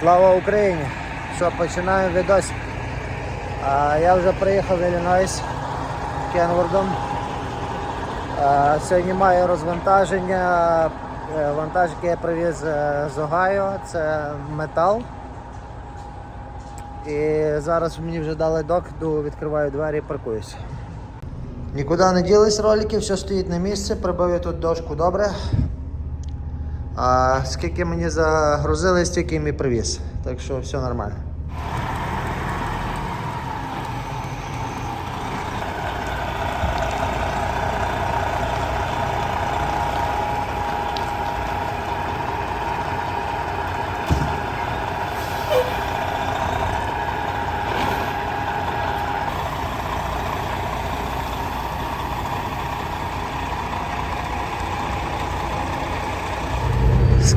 Слава Україні! Що, починаємо відосик. А, я вже приїхав в Іллінойс Кенвордом. А, сьогодні маю розвантаження. Е, Вантаж, який я привіз е, з Огайо, це метал. І зараз мені вже дали док, відкриваю двері і паркуюся. Нікуди не ділись ролики, все стоїть на місці, прибив я тут дошку добре. А скільки мені загрузили, стільки їм і привіз. Так що все нормально.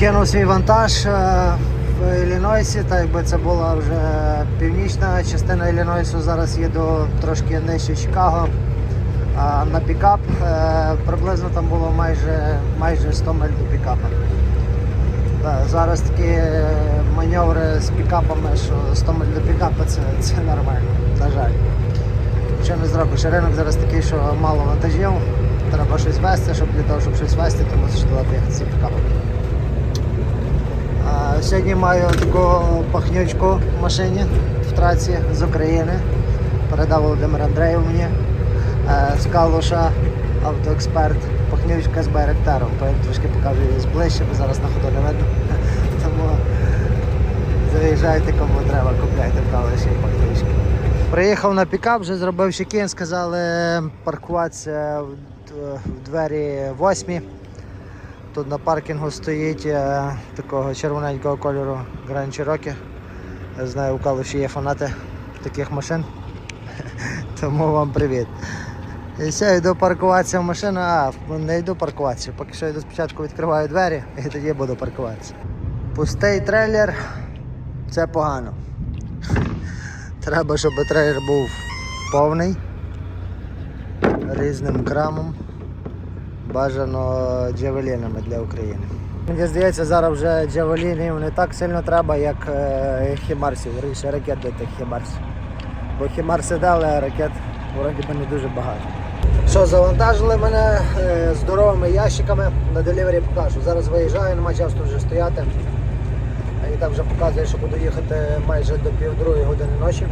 Скинув свій вантаж е, в Іллінойсі, так якби це була вже північна частина Іллінойсу. Зараз їду трошки нижче Чикаго на пікап. Е, Приблизно там було майже, майже 100 миль до пікапа. Зараз такі маневри з пікапами, що 100 миль до пікапа це, це нормально, на жаль. Що не зробиш? Ринок зараз такий, що мало вантажів. Треба щось вести, щоб для того, щоб щось вести, то мусиш цим пікапом. А, Сьогодні маю таку пахнючку в машині в траці з України. Передав Володимир Андреєв мені Е, з Калуша, автоексперт, пахнючка з Байректаром. Трошки покажу її зближче, бо зараз на ходу не видно. Тому заїжджайте кому треба, купляйте в Калуші пахнючки. Приїхав на пікап, вже зробив чекін, сказали паркуватися в в двері восьмі. Тут на паркінгу стоїть е, такого червоненького кольору Grand Cherokee. Я знаю, у Калуші є фанати таких машин. Тому вам привіт. І все, йду паркуватися в машину, а не йду паркуватися. Поки що йду спочатку відкриваю двері і тоді буду паркуватися. Пустий трейлер це погано. Треба, щоб трейлер був повний, різним крамом бажано джавелінами для України. Мені здається, зараз вже джавелінів не так сильно треба, як е, хімарсів, раніше ракет до тих хімарсів. Бо хімарси дали, а ракет вроді би не дуже багато. Що, завантажили мене е, здоровими ящиками на делівері покажу. Зараз виїжджаю, нема часу вже стояти. І так вже показує, що буду їхати майже до півдругої години ночі.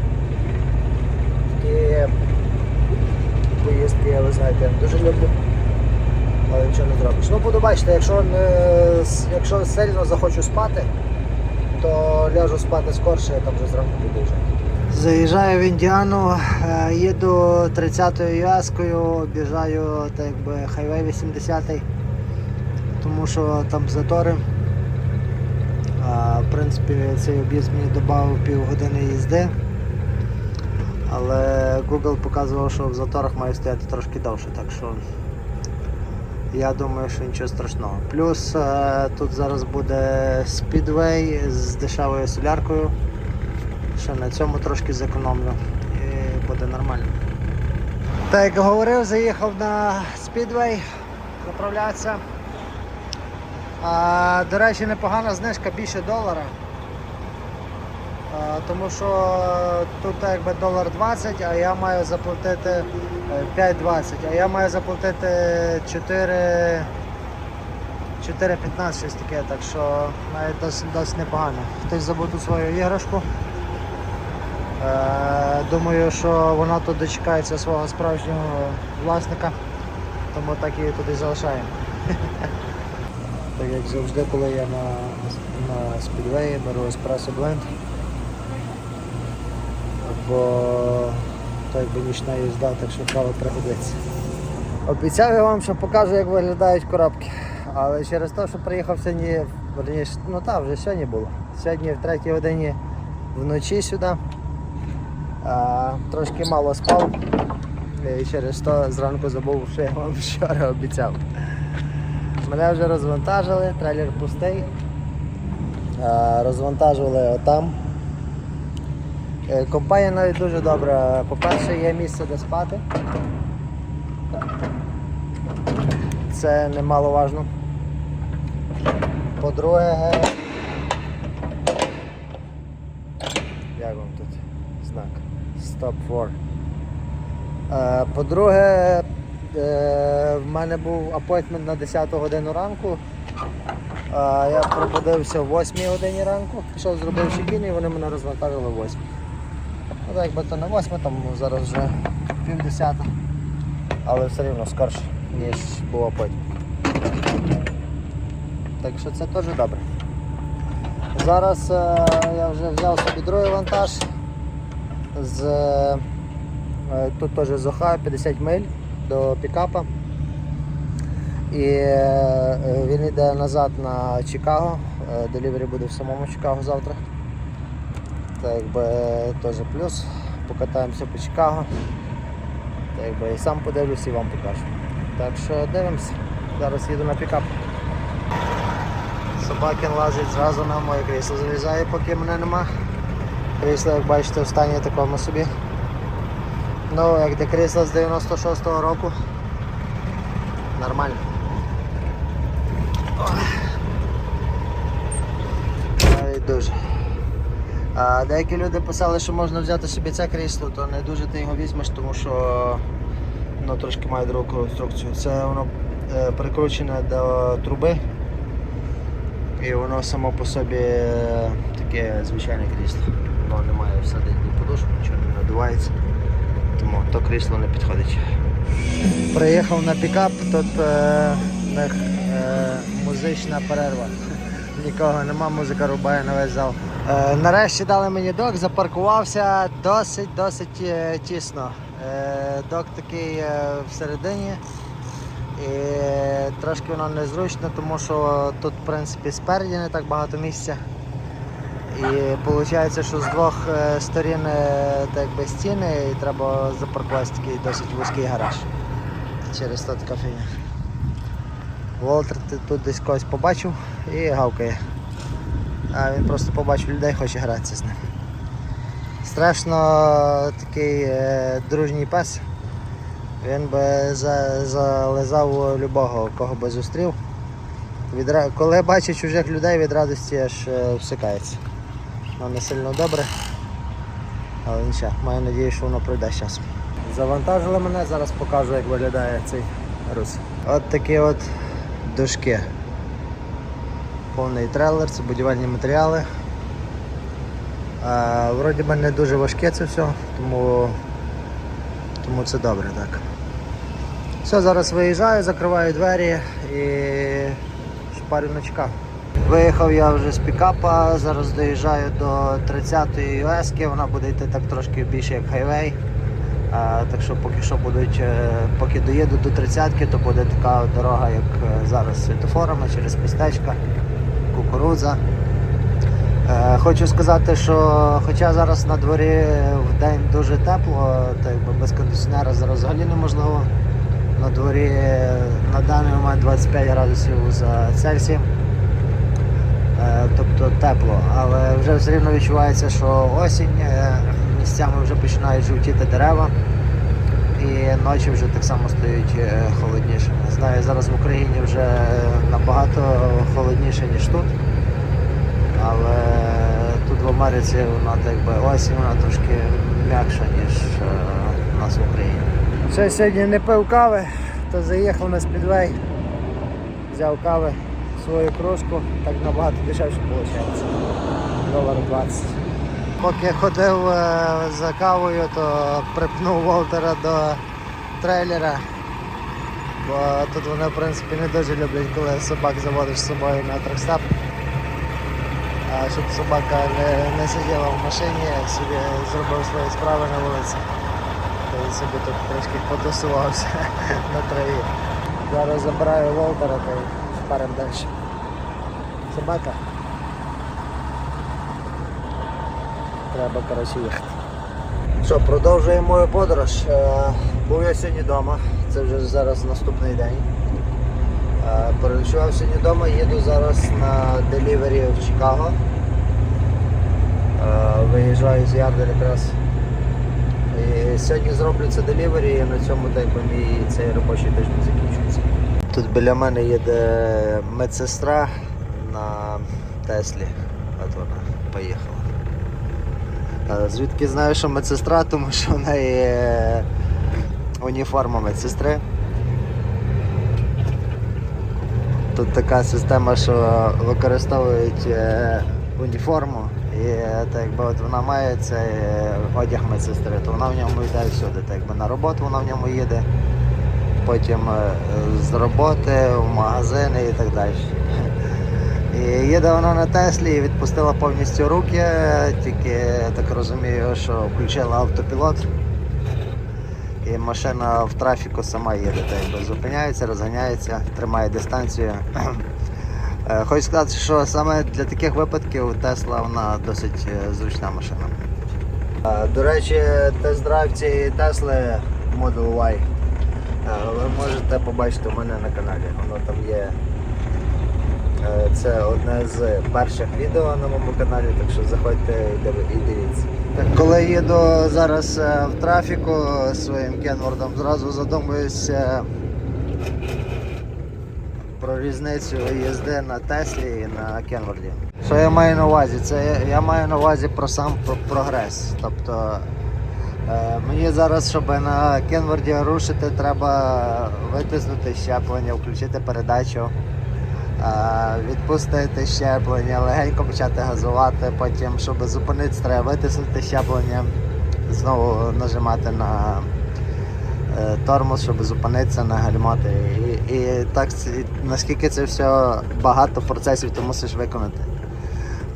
Такі поїздки, ви знаєте, дуже люблю але нічого не зробиш. Ну буду бачити, якщо, якщо сильно захочу спати, то ляжу спати скорше, я там вже зранку піду вже. Заїжджаю в Індіану, е, їду 30-ю яскою, об'їжджаю так якби хайвей 80 тому що там затори. А, в принципі, цей об'їзд мені додав півгодини їзди. Але Google показував, що в заторах має стояти трошки довше, так що я думаю, що нічого страшного. Плюс е, тут зараз буде спідвей з дешевою соляркою. Ще на цьому трошки зекономлю і буде нормально. Так як говорив, заїхав на спідвей заправлятися. До речі, непогана знижка більше долара. Тому що тут якби долар 20, а я маю заплатити е, 5,20, а я маю заплатити 4 4,15 щось таке, так що навіть досить, досить непогано. Хтось забув тут свою іграшку. Е, думаю, що вона тут дочекається свого справжнього власника, тому так її туди залишаємо. Так як завжди, коли я на, на спідвеї беру еспресо бленд, бо то якби нічна їзда, так що кава пригодиться. Обіцяв я вам, що покажу, як виглядають коробки. Але через те, що приїхав сьогодні, верніше, ну так, вже сьогодні було. Сьогодні в третій годині вночі сюди. А, трошки мало спав. І через то зранку забув, що я вам вчора обіцяв. Мене вже розвантажили, трейлер пустий. Розвантажували отам. Е, Компанія навіть дуже добра. По-перше, є місце де спати. Це немаловажно. По-друге, як вам тут знак. Stop for. Е, По-друге, е, в мене був апойтмент на 10 годину ранку. Я пробудився о 8 годині ранку, пішов, зробив чекін і вони мене розвантажили в 8. Ну якби то не 8, там зараз вже пів десята. Але все рівно скорше, ніж був апойтмент. Так що це теж добре. Зараз е, я вже взяв собі другий вантаж з е, тут теж з Охайо 50 миль до пікапа. І е, він йде назад на Чикаго. Е, Делівері буде в самому Чикаго завтра. Так якби е, теж плюс. Покатаємося по Чикаго. Так якби і сам подивлюсь і вам покажу. Так що дивимося. Зараз їду на пікап. Собакін лазить зразу на моє крісло залізає, поки мене нема. Крісло, як бачите, в стані такому собі. Ну, як для крісла з 96-го року. Нормально. Ой, дуже. А деякі люди писали, що можна взяти собі це крісло, то не дуже ти його візьмеш, тому що воно трошки має другу конструкцію. Це воно е, прикручене до труби. І воно само по собі е, таке звичайне крісло. Воно не має всадити подушку, нічого не надувається. Тому то крісло не підходить. Приїхав на пікап, тут е, в них е, музична перерва. Нікого нема, музика рубає на весь зал. Е, нарешті дали мені док, запаркувався досить-досить е, тісно. Е, док такий всередині. І трошки воно незручно, тому що тут в принципі спереді не так багато місця. І виходить, що з двох сторін так якби стіни і треба запаркувати такий досить вузький гараж. Через то така фігня. Волтер тут десь когось побачив і гавкає. А він просто побачив людей, хоче гратися з ним. Страшно такий е, дружній пес. Він би за, зализав любого, кого би зустрів. Відра... Коли бачить чужих людей, від радості аж е, всикається. Воно не сильно добре. Але нічого, маю надію, що воно пройде з. Завантажили мене, зараз покажу, як виглядає цей рус. От такі от дошки. Повний трейлер, це будівельні матеріали. Вроді би не дуже важке це все, тому, тому це добре так. Все, зараз виїжджаю, закриваю двері і шпарю на Чикаго. Виїхав я вже з пікапа, зараз доїжджаю до 30-ї US, вона буде йти так трошки більше як хайвей. Так що поки що будуть, е, поки доїду до 30-ки, то буде така дорога, як е, зараз з світофорами через містечка, кукурудза. Е, Хочу сказати, що хоча зараз на дворі в день дуже тепло, то якби без кондиціонера зараз взагалі неможливо. На дворі е, на даний момент 25 градусів за Цельсієм. Е, Тобто тепло, але вже все рівно відчувається, що осінь, е, місцями вже починають жовтіти дерева і ночі вже так само стають е, холоднішими. Знаю, зараз в Україні вже набагато холодніше, ніж тут. Але тут в Америці вона так би осінь, вона трошки м'якша, ніж е, у нас в Україні. Ще сьогодні не пив кави, то заїхав на спідвей, взяв кави, свою кружку, так набагато дешевше виходить. Долар 20. Поки ходив е, за кавою, то припнув Волтера до трейлера. Бо тут вони в принципі не дуже люблять, коли собак заводиш з собою на тракстап. А щоб собака не, не сиділа в машині, собі зробив свої справи на вулиці. Він собі тут трошки потусувався на траві. Зараз забираю Волтера та й шпарим далі. Собака. Треба коротше їхати. Що, продовжуємо мою подорож. Е, Був я сьогодні вдома, це вже зараз наступний день. Е, Переночував сьогодні вдома, їду зараз на делівері в Чикаго. Е, Виїжджаю з Ярдер якраз. І сьогодні зроблю це делівері і на цьому би мій цей робочий тиждень закінчується. Тут біля мене їде медсестра на Теслі. От вона поїхала. Звідки знаю, що медсестра, тому що в неї уніформа медсестри. Тут така система, що використовують е, уніформу, і е, так якби от вона має цей е, одяг медсестри, то вона в ньому йде всюди. Так якби на роботу вона в ньому їде, потім з роботи в магазини і так далі. І їде вона на Теслі і відпустила повністю руки, тільки я так розумію, що включила автопілот. І машина в трафіку сама їде, так зупиняється, розганяється, тримає дистанцію. Е, Хочу сказати, що саме для таких випадків Тесла вона досить е, зручна машина. Е, До речі, тест-драйв цієї Тесли Model Y. Ви можете побачити у мене на каналі. Воно там є. Е, Це одне з перших відео на моєму каналі, так що заходьте і дивіться. Коли їду зараз е, в трафіку своїм кенвордом, зразу задумуюся про різницю їзди на Теслі і на Кенворді. Що я маю на увазі? Це я- маю на увазі про сам прогрес. Тобто е, мені зараз, щоб на Кенворді рушити, треба витиснути щеплення, включити передачу. Відпустити щеплення, легенько почати газувати, потім, щоб зупинитися, треба витиснути щеплення, знову нажимати на е, тормоз, щоб зупинитися, нагальмати. І, і так, наскільки це все багато процесів ти мусиш виконати.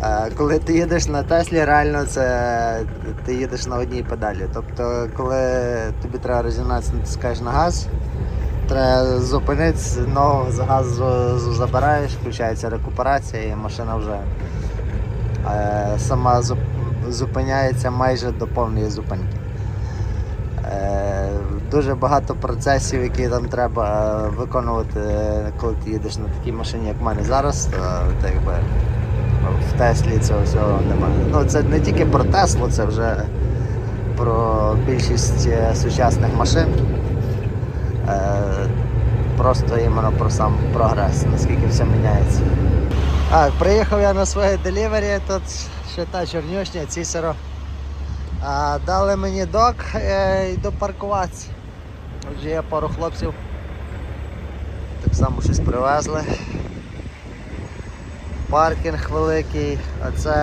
Е, Коли ти їдеш на Теслі, реально це ти їдеш на одній педалі. Тобто, коли тобі треба розігнатися, натискаєш на газ, треба зупинитися, ногу з газу забираєш, включається рекуперація і машина вже е, сама зупиняється майже до повної зупинки. Е, Дуже багато процесів, які там треба е, виконувати, коли ти їдеш на такій машині, як в мене зараз, то так якби ну, в Теслі цього всього немає. Ну це не тільки про Теслу, це вже про більшість сучасних машин. Е, Просто іменно про сам прогрес, наскільки все міняється. А, приїхав я на своє делівері, тут ще та чорнюшня, цісеро. А, дали мені док, е, йду паркуватися. Вже є пару хлопців. Так само щось привезли. Паркінг великий, а це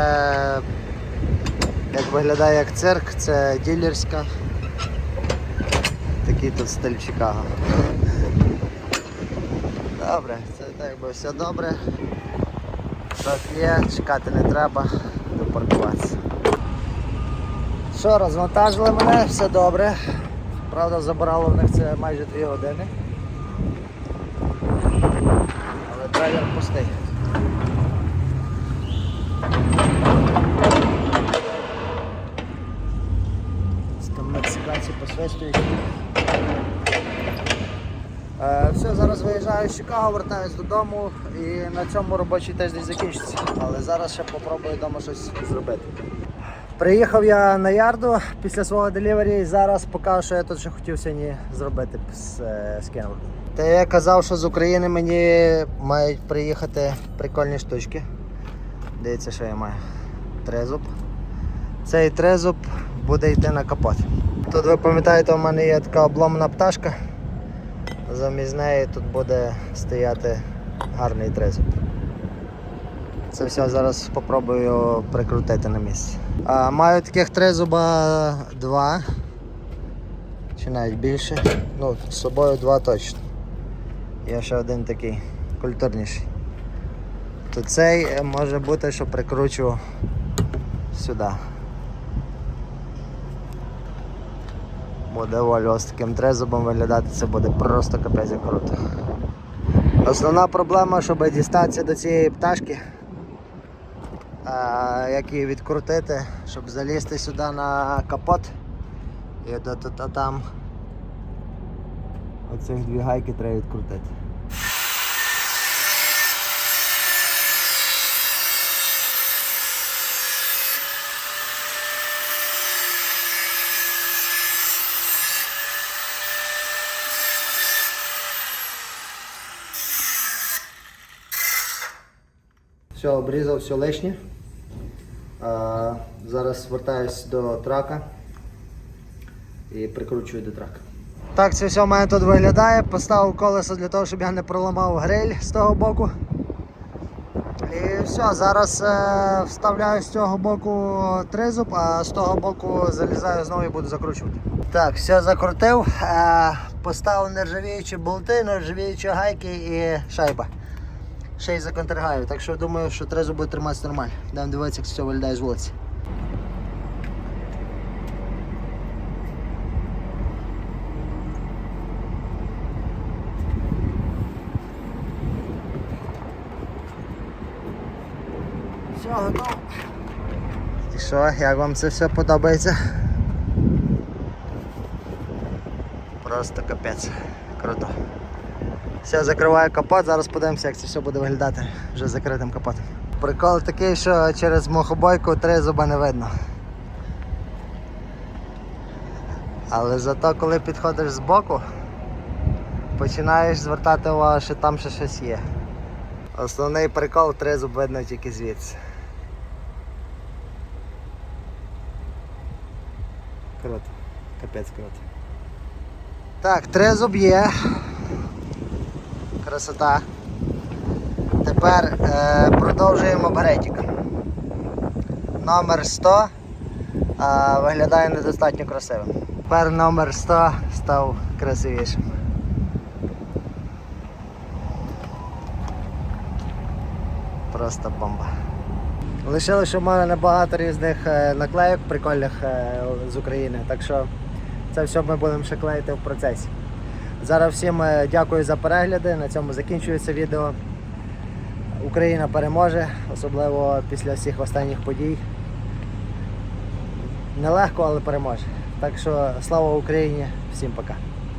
як виглядає як цирк, це ділерська. Такий тут стиль Чикаго. Добре, це так якби все добре. Так є, чекати не треба, до паркуватися. Що, розвантажили мене, все добре. Правда, забирало в них це майже 2 години. Але трейлер пустий. Там мексиканці посвистують. Е, все, зараз виїжджаю з Чикаго, вертаюсь додому і на цьому робочий тиждень закінчиться. Але зараз ще попробую вдома щось зробити. Приїхав я на ярду після свого делівері і зараз покажу, що я тут ще хотів сьогодні зробити з, е, з. Та я казав, що з України мені мають приїхати прикольні штучки. Дивіться, що я маю. Трезуб. Цей трезуб буде йти на капот. Тут ви пам'ятаєте, у мене є така обломана пташка. Замість неї тут буде стояти гарний трезуб. Це все зараз спробую прикрутити на місці. А, маю таких трезуба два. Чи навіть більше. Ну, з собою два точно. Є ще один такий культурніший. То цей е, може бути, що прикручу сюди. Буде Вольво з таким трезубом виглядати, це буде просто капець як круто. Основна проблема, щоб дістатися до цієї пташки, як її відкрутити, щоб залізти сюди на капот і до, до там оцих дві гайки треба відкрутити. Все, обрізав все лишнє. Е, Зараз звертаюсь до трака і прикручую до трака. Так, це все в мене тут виглядає. Поставив колесо для того, щоб я не проламав гриль з того боку. І все, зараз е, вставляю з цього боку тризуб, а з того боку залізаю знову і буду закручувати. Так, все закрутив, е, поставив нержавіючі болти, нержавіючі гайки і шайба. Ще й законтригаю, так що думаю, що тризуб буде триматися нормально. Дам дивитися, як все виглядає з вулиці. Все. І що, як вам це все подобається? Просто капець. Круто. Все, закриваю капот, зараз подивимося, як це все буде виглядати вже закритим капотом. Прикол такий, що через мохобойку три зуба не видно. Але зато коли підходиш збоку, починаєш звертати увагу, що там ще щось є. Основний прикол три зуб видно тільки звідси. Круто. Капець круто. Так, тризуб є. Красота. Тепер е, продовжуємо беретик. Номер 100 а, виглядає недостатньо красивим. Тепер номер 100 став красивішим. Просто бомба. Лишилося що в мене небагато різних е, наклейок прикольних е, з України, так що це все ми будемо ще клеїти в процесі. Зараз всім е, дякую за перегляди. На цьому закінчується відео. Україна переможе, особливо після всіх останніх подій. Нелегко, але переможе. Так що слава Україні, всім пока.